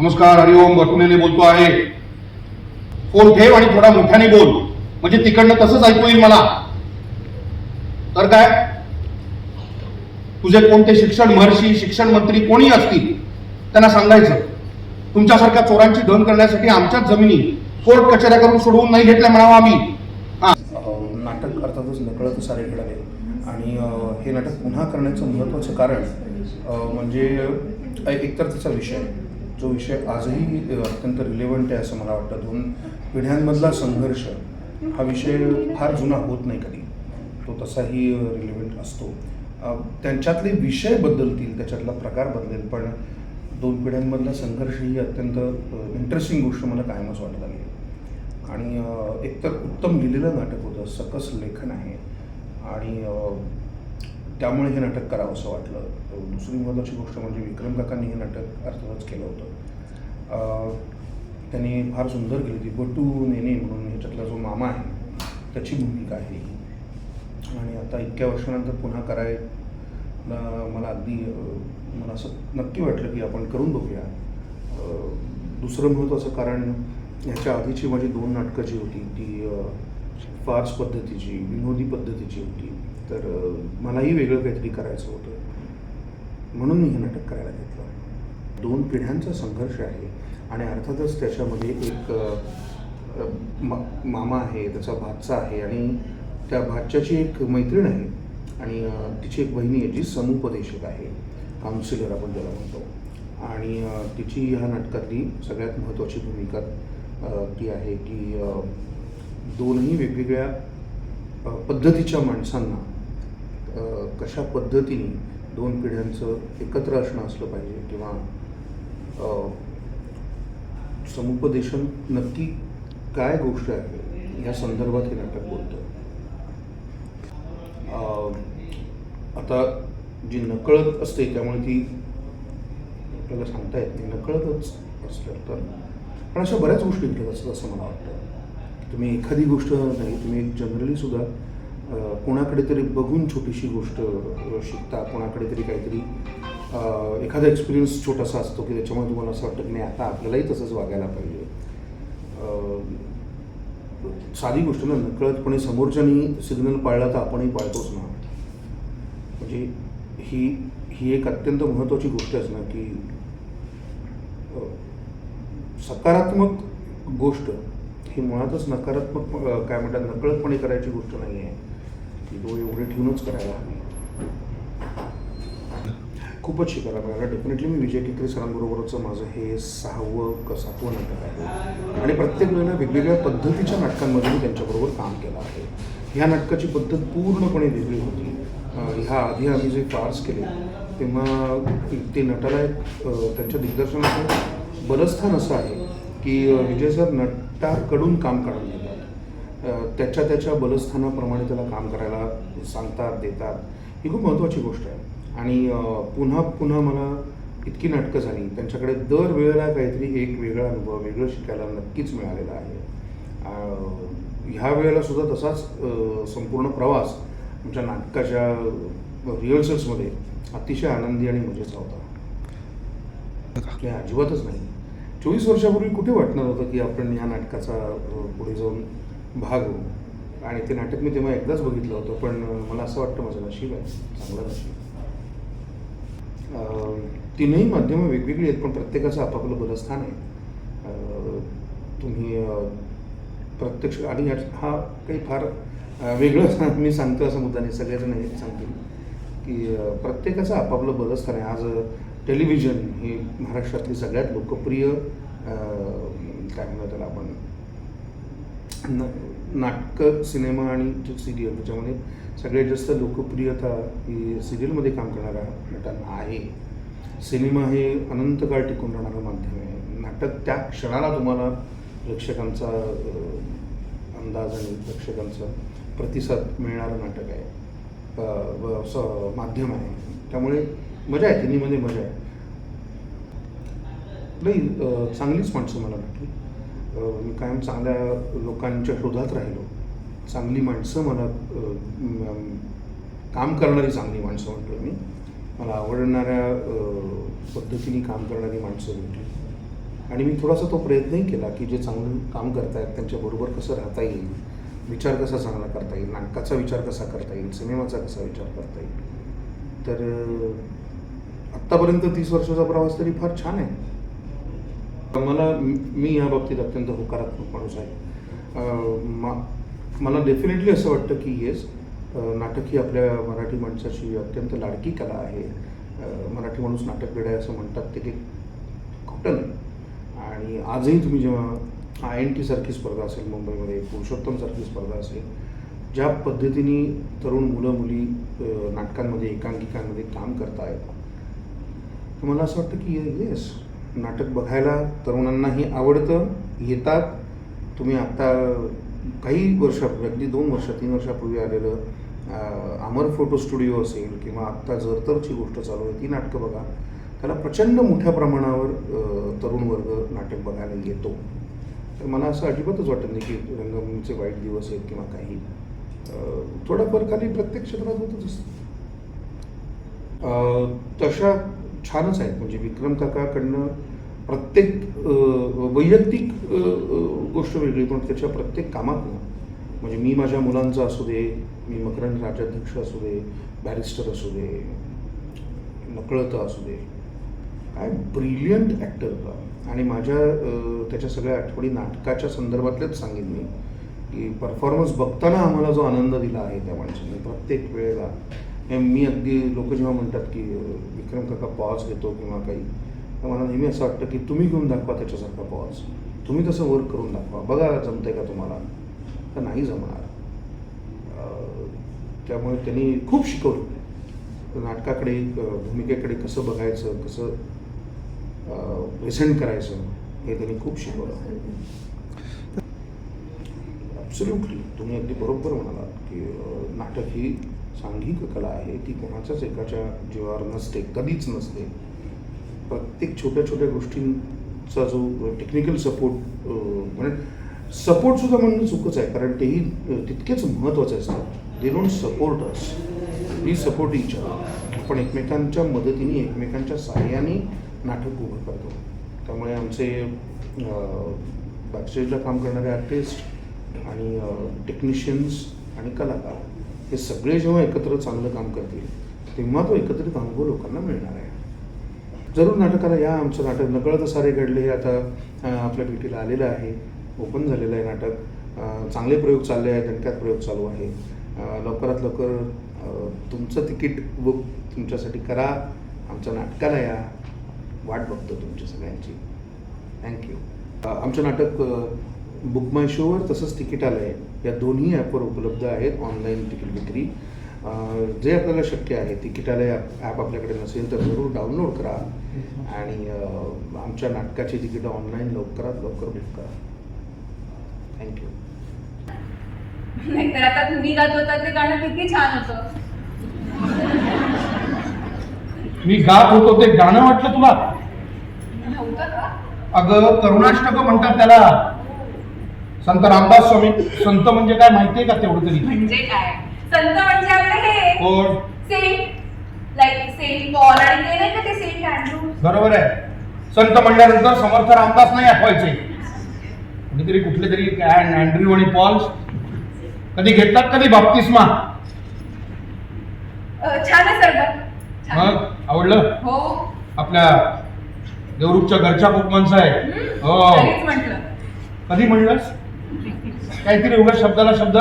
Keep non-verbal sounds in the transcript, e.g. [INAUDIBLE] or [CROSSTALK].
नमस्कार हरिओम बटुनेने बोलतो आहे. फोन ठेव आणि थोडा मोठ्याने बोल. म्हणजे तिकडनं तसंच ऐकू येईल मला. तर काय? तुझे कोणते शिक्षण महर्षी शिक्षण मंत्री कोणी असतील? त्यांना सांगायचं. तुमच्यासारख्या चोरांची धन करण्यासाठी आमच्याच जमिनी. कोर्ट कचऱ्या करून सोडवून नाही घेतल्या म्हणावं आम्ही. नाटक अर्थातच नकळत सारे घडावे. आणि हे नाटक पुन्हा करण्याचं महत्त्वाचं कारण म्हणजे एकतर त्याचा विषय. जो विषय आजही अत्यंत रिलेवंट आहे असं मला वाटतं. दोन पिढ्यांमधला संघर्ष हा विषय फार जुना होत नाही कधी. तो तसाही रिलेवंट असतो. त्यांच्यातले विषय बदलतील त्याच्यातला प्रकार बदलेल पण दोन पिढ्यांमधला संघर्ष ही अत्यंत इंटरेस्टिंग गोष्ट मला कायमच वाटत आली आणि एकतर उत्तम लिहिलेलं नाटक होतं सकस लेखन आहे. आणि त्यामुळे हे नाटक करावं असं वाटलं. दुसरी महत्त्वाची गोष्ट म्हणजे विक्रम काकांनी हे नाटक अर्थातच केलं होतं. त्यांनी फार सुंदर केली होती. बटू नेने म्हणून ह्याच्यातला जो मामा आहे त्याची भूमिका आहे ही. आणि आता इतक्या वर्षानंतर पुन्हा करायला मला अगदी मला असं नक्की वाटलं की आपण करून बघूया. दुसरं महत्त्वाचं कारण ह्याच्या आधीची माझी दोन नाटकं जी होती ती फार्स पद्धतीची विनोदी पद्धतीची होती. तर मलाही वेगळं काहीतरी करायचं होतं. म्हणून मी हे नाटक करायला घेतलं. दोन पिढ्यांचा संघर्ष आहे आणि अर्थातच त्याच्यामध्ये एक मा मामा आहे त्याचा भाचा आहे आणि त्या भाच्याची एक मैत्रीण आहे आणि तिची एक बहिणी आहे जी समुपदेशक आहे काउन्सिलर आपण ज्याला म्हणतो. आणि तिची ह्या नाटकातली सगळ्यात महत्त्वाची भूमिका ती आहे की दोनही वेगवेगळ्या पद्धतीच्या माणसांना कशा पद्धतीने दोन पिढ्यांचं एकत्र असणं असलं पाहिजे किंवा समुपदेशन नक्की काय गोष्ट आहे या संदर्भात हे नाटक बोलतं आता जी नकळत असते त्यामुळे ती आपल्याला सांगता येत नाही नकळतच असलं तर पण अशा बऱ्याच गोष्टी घडत असतात असं मला वाटतं. तुम्ही एखादी गोष्ट नाही तुम्ही जनरली सुद्धा कोणाकडे तरी बघून छोटीशी गोष्ट शिकता कोणाकडे तरी काहीतरी एखादा एक्सपिरियन्स छोटासा असतो की त्याच्यामुळे तुम्हाला असं वाटतं की नाही आता आपल्यालाही तसंच वागायला पाहिजे. साधी गोष्ट ना नकळतपणे समोरच्यानी सिग्नल पाळला तर आपणही पाळतोच ना. म्हणजे ही ही एक अत्यंत महत्त्वाची गोष्ट आहे ना की सकारात्मक गोष्ट ही मुळातच नकारात्मक काय म्हणतात नकळतपणे करायची गोष्ट नाही आहे ती डोळे एवढे ठेवूनच करायला हवी. खूपच शिकायला मिळालं डेफिनेटली मी विजय टिकरे सरांबरोबरचं माझं हे सहावं क सातवं नाटक आहे. आणि प्रत्येक वेळेला वेगवेगळ्या पद्धतीच्या नाटकांमध्ये मी त्यांच्याबरोबर काम केलं आहे. ह्या नाटकाची पद्धत पूर्णपणे वेगळी होती. ह्या आधी आम्ही जे फार्स केले तेव्हा ते नटाला एक त्यांच्या दिग्दर्शनाचं बलस्थान असं आहे की विजय सर नटाकडून काम काढून घेतात त्याच्या त्याच्या बलस्थानाप्रमाणे त्याला काम करायला सांगतात देतात. ही खूप महत्त्वाची गोष्ट आहे. आणि पुन्हा पुन्हा मला इतकी नाटकं झाली. त्यांच्याकडे दर वेळेला काहीतरी एक वेगळा अनुभव वेगळं शिकायला नक्कीच मिळालेला आहे. ह्या वेळेला सुद्धा तसाच संपूर्ण प्रवास आमच्या नाटकाच्या रिहर्सल्समध्ये अतिशय आनंदी आणि मजेचा होता. अजिबातच नाही. चोवीस वर्षापूर्वी कुठे वाटणार होतं की आपण या नाटकाचा पुढे जाऊन भाग आणि ते नाटक मी तेव्हा एकदाच बघितलं होतं पण मला असं वाटतं माझं नशीब आहे. चांगलं नशीब तीनही माध्यमं वेगवेगळी आहेत पण प्रत्येकाचं आपापलं बलस्थान आहे. तुम्ही प्रत्यक्ष आणि हा काही फार वेगळं [LAUGHS] मी सांगतो असं मुद्दा नाही सगळेजण हे सांगतील की प्रत्येकाचं आपापलं बलस्थान आहे. आज टेलिव्हिजन ही महाराष्ट्रातली सगळ्यात लोकप्रिय काय म्हणतो त्याला आपण न नाटकं सिनेमा आणि सिरियल त्याच्यामध्ये सगळ्यात जास्त लोकप्रियता ही सिरियलमध्ये काम करणाऱ्या नटांना आहे. सिनेमा हे अनंत काळ टिकून राहणारं माध्यम आहे. नाटक त्या क्षणाला तुम्हाला प्रेक्षकांचा अंदाज आणि प्रेक्षकांचा प्रतिसाद मिळणारं नाटक आहे. व असं माध्यम आहे. त्यामुळे मजा आहे तिन्हीमध्ये मजा आहे. नाही चांगलीच माणसं मला भेटली मी कायम चांगल्या लोकांच्या शोधात राहिलो. चांगली माणसं मला काम करणारी चांगली माणसं म्हणतो मी. मला आवडणाऱ्या पद्धतीने काम करणारी माणसं भेटली. आणि मी थोडासा तो प्रयत्नही केला की जे चांगलं काम करतायत त्यांच्याबरोबर कसं राहता येईल विचार कसा चांगला करता येईल नाटकाचा विचार कसा करता येईल सिनेमाचा कसा विचार करता येईल. तर आत्तापर्यंत तीस वर्षाचा प्रवास तरी फार छान आहे. मला मी या बाबतीत अत्यंत होकारात्मक माणूस आहे. मा- मला डेफिनेटली असं वाटतं की येस नाटक ही आपल्या मराठी माणसाची अत्यंत लाडकी कला आहे. मराठी माणूस नाटक वेळ आहे असं म्हणतात ते काही खोटं नाही. आणि आजही तुम्ही जेव्हा आय एन टीसारखी स्पर्धा असेल मुंबईमध्ये पुरुषोत्तमसारखी स्पर्धा असेल ज्या पद्धतीने तरुण मुलं मुली नाटकांमध्ये एकांकिकांमध्ये काम करतायत मला असं वाटतं की येस नाटक बघायला तरुणांनाही आवडतं येतात. तुम्ही आत्ता काही वर्षापूर्वी अगदी दोन वर्ष तीन वर्षापूर्वी आलेलं अमर फोटो स्टुडिओ असेल किंवा आत्ता जरतरची गोष्ट चालू आहे ती नाटकं बघा. त्याला प्रचंड मोठ्या प्रमाणावर तरुण वर्ग नाटक बघायला येतो. तर मला असं अजिबातच वाटत नाही की रंगभूमीचे वाईट दिवस आहेत किंवा काही. अं, थोडंफार खाली प्रत्येक क्षेत्रात होतच असतं. तशा छानच आहेत. म्हणजे विक्रम काकाकडनं प्रत्येक वैयक्तिक गोष्ट वेगळी पण त्याच्या प्रत्येक कामातनं म्हणजे मी माझ्या मुलांचा असू दे मी मकरंद राज्याध्यक्ष असू दे बॅरिस्टर असू दे नकळतं असू दे काय ब्रिलियंट ॲक्टर होता आणि माझ्या त्याच्या सगळ्या आठवडी नाटकाच्या संदर्भातलेच सांगेन मी की परफॉर्मन्स बघताना आम्हाला जो आनंद दिला आहे त्या माणसाने प्रत्येक वेळेला. मी अगदी लोक जेव्हा म्हणतात की विक्रम काका पॉज घेतो किंवा काही मला नेहमी असं वाटतं की तुम्ही घेऊन दाखवा त्याच्यासारखा पॉज तुम्ही तसं वर्क करून दाखवा. बघा जमतंय का तुम्हाला? तर नाही जमणार? त्यामुळे त्यांनी खूप शिकवलं. नाटकाकडे भूमिकेकडे कसं बघायचं कसं प्रेझेंट करायचं हे त्यांनी खूप शिकवलं. ॲब्सोल्युटली तुम्ही अगदी बरोबर म्हणालात की नाटक ही सांघिक कला आहे. ती कोणाच्याच एकाच्या जीवावर नसते कधीच नसते. प्रत्येक छोट्या छोट्या गोष्टींचा जो टेक्निकल सपोर्ट म्हणजे सपोर्टसुद्धा म्हणणं चुकच आहे कारण तेही तितकेच महत्त्वाचे असतात. They don't support us we support each आपण एकमेकांच्या मदतीने एकमेकांच्या सहाय्याने नाटक उभं करतो. त्यामुळे आमचे बॅकस्टेजला काम करणारे आर्टिस्ट आणि टेक्निशियन्स आणि कलाकार हे सगळे जेव्हा एकत्र चांगलं काम करतील तेव्हा तो एकत्रित अनुभव लोकांना मिळणार आहे. जरूर नाटकाला या आमचं नाटक नकळत सारे घडले हे आता आपल्या भेटीला आलेलं आहे. ओपन झालेलं आहे नाटक. चांगले प्रयोग चालले आहेत दणक्यात प्रयोग चालू आहे. लवकरात लवकर तुमचं तिकीट बुक तुमच्यासाठी करा. आमच्या नाटकाला या. वाट बघतो तुमच्या सगळ्यांची. थँक्यू आमचं नाटक बुक माय शोवर तसंच तिकीट आलं आहे या दोन्ही ॲपवर उपलब्ध आहेत. ऑनलाईन तिकीट विक्री. जे आपल्याला शक्य आहे तिकिटालय ॲप आपल्याकडे नसेल तर जरूर डाउनलोड करा. आणि आमच्या नाटकाची तिकीटं ऑनलाईन लवकरात लवकर बुक करा. थँक्यू नाहीतर आता तुम्ही गात होता ते गाणं किती छान होतं. मी गात होतो ते गाणं वाटलं तुला? अगं करुणाष्टक म्हणतात त्याला. संत रामदास स्वामी संत म्हणजे काय माहितीये का तेवढं तरी? म्हणजे काय? संत म्हणजे आपले हे. कोण? सेंट लाईक सेंट पॉल आणि ते नाही का ते सेंट अँड्रू बरोबर आहे. संत म्हणल्यानंतर समर्थ रामदास नाही आठवायचे. कुठेतरी कुठले तरी अँड- अँड्र्यू आणि पॉल्स. कधी घेतलात कधी बाप्तिस्मा. छान आहे छान. मग आवडलं? हो. आपल्या देवरूपच्या घरच्या खूप माणसं आहे हो. कधी म्हणलंस? काहीतरी उगाच शब्दाला शब्द.